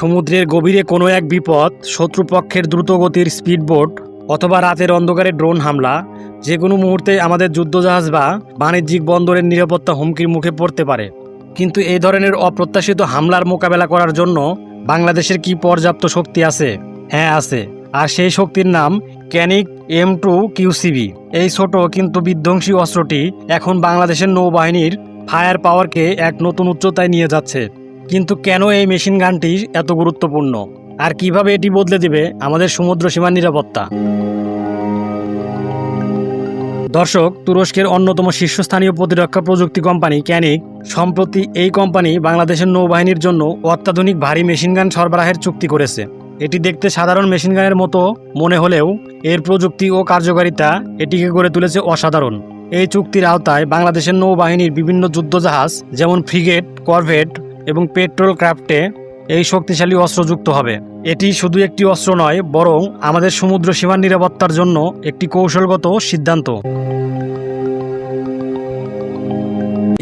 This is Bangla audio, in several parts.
সমুদ্রের গভীরে কোনো এক বিপদ, শত্রুপক্ষের দ্রুতগতির স্পিডবোট অথবা রাতের অন্ধকারে ড্রোন হামলা, যে কোনো মুহূর্তে আমাদের যুদ্ধজাহাজ বা বাণিজ্যিক বন্দরের নিরাপত্তা হুমকির মুখে পড়তে পারে। কিন্তু এই ধরনের অপ্রত্যাশিত হামলার মোকাবেলা করার জন্য বাংলাদেশের কি পর্যাপ্ত শক্তি আছে? হ্যাঁ আছে। আর সেই শক্তির নাম ক্যানিক এম টু কিউসিবি এই ছোট কিন্তু বিধ্বংসী অস্ত্রটি এখন বাংলাদেশের নৌবাহিনীর ফায়ার পাওয়ারকে এক নতুন উচ্চতায় নিয়ে যাচ্ছে। কিন্তু কেন এই মেশিন গানটি এত গুরুত্বপূর্ণ? আর কীভাবে এটি বদলে দেবে আমাদের সমুদ্র সীমার নিরাপত্তা? দর্শক, তুরস্কের অন্যতম শীর্ষস্থানীয় প্রতিরক্ষা প্রযুক্তি কোম্পানি ক্যানিক সম্প্রতি এই কোম্পানি বাংলাদেশের নৌবাহিনীর জন্য অত্যাধুনিক ভারী মেশিনগান সরবরাহের চুক্তি করেছে। এটি দেখতে সাধারণ মেশিনগানের মতো মনে হলেও এর প্রযুক্তি ও কার্যকারিতা এটিকে গড়ে তুলেছে অসাধারণ। এই চুক্তির আওতায় বাংলাদেশের নৌবাহিনীর বিভিন্ন যুদ্ধজাহাজ যেমন ফ্রিগেট, করভেট এবং পেট্রোল ক্রাফটে এই শক্তিশালী অস্ত্র যুক্ত হবে। এটি শুধু একটি অস্ত্র নয়, বরং আমাদের সমুদ্র সীমার নিরাপত্তার জন্য একটি কৌশলগত সিদ্ধান্ত।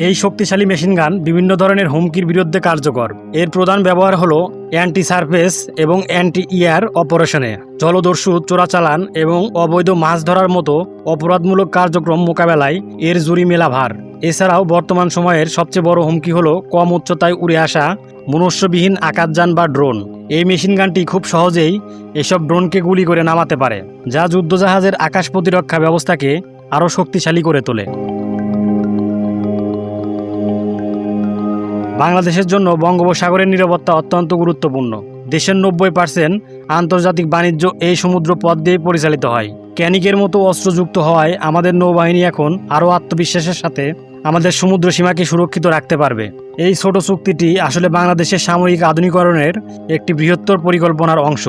এই শক্তিশালী মেশিনগান বিভিন্ন ধরনের হুমকির বিরুদ্ধে কার্যকর। এর প্রধান ব্যবহার হলো অ্যান্টি সার্ফেস এবং অ্যান্টি ইয়ার অপারেশনে। জলদস্যু, চোরাচালান এবং অবৈধ মাছ ধরার মতো অপরাধমূলক কার্যক্রম মোকাবেলায় এর জুরি মেলা ভার এছাড়াও বর্তমান সময়ের সবচেয়ে বড় হুমকি হলো কম উচ্চতায় উড়ে আসা মনুষ্যবিহীন আকাশযান বা ড্রোন। এই মেশিনগানটি খুব সহজেই এসব ড্রোনকে গুলি করে নামাতে পারে, যা যুদ্ধজাহাজের আকাশ প্রতিরক্ষা ব্যবস্থাকে আরও শক্তিশালী করে তোলে। বাংলাদেশের জন্য বঙ্গোপসাগরের নিরাপত্তা অত্যন্ত গুরুত্বপূর্ণ। দেশের নব্বই পার্সেন্ট আন্তর্জাতিক বাণিজ্য এই সমুদ্র পথ দিয়ে পরিচালিত হয়। ক্যানিকের মতো অস্ত্রযুক্ত হওয়ায় আমাদের নৌবাহিনী এখন আরও আত্মবিশ্বাসের সাথে আমাদের সমুদ্র সীমাকে সুরক্ষিত রাখতে পারবে। এই ছোট চুক্তিটি আসলে বাংলাদেশের সামরিক আধুনিকরণের একটি বৃহত্তর পরিকল্পনার অংশ।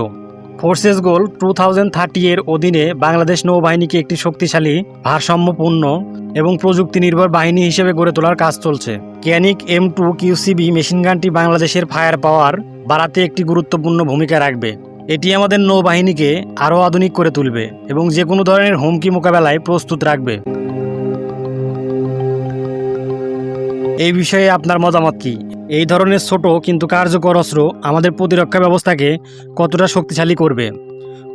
Forces goal two thousand thirty এর অধীনে বাংলাদেশ নৌবাহিনীকে একটি শক্তিশালী, ভারসাম্যপূর্ণ এবং প্রযুক্তি নির্ভর বাহিনী হিসেবে গড়ে তোলার কাজ চলছে। ক্যানিক এম টু কিউসিবি মেশিনগানটি বাংলাদেশের ফায়ার পাওয়ার বাড়াতে একটি গুরুত্বপূর্ণ ভূমিকা রাখবে। এটি আমাদের নৌবাহিনীকে আরও আধুনিক করে তুলবে এবং যে কোনো ধরনের হুমকি মোকাবেলায় প্রস্তুত রাখবে। এই বিষয়ে আপনার মতামত কি? এই ধরনের ছোট কিন্তু কার্যকর অস্ত্র আমাদের প্রতিরক্ষা ব্যবস্থাকে কতটা শক্তিশালী করবে?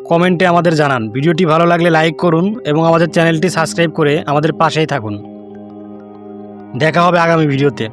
কমেন্টে আমাদের জানান। ভিডিওটি ভালো লাগলে লাইক করুন এবং আমাদের চ্যানেলটি সাবস্ক্রাইব করে আমাদের পাশেই থাকুন। দেখা হবে আগামী ভিডিওতে।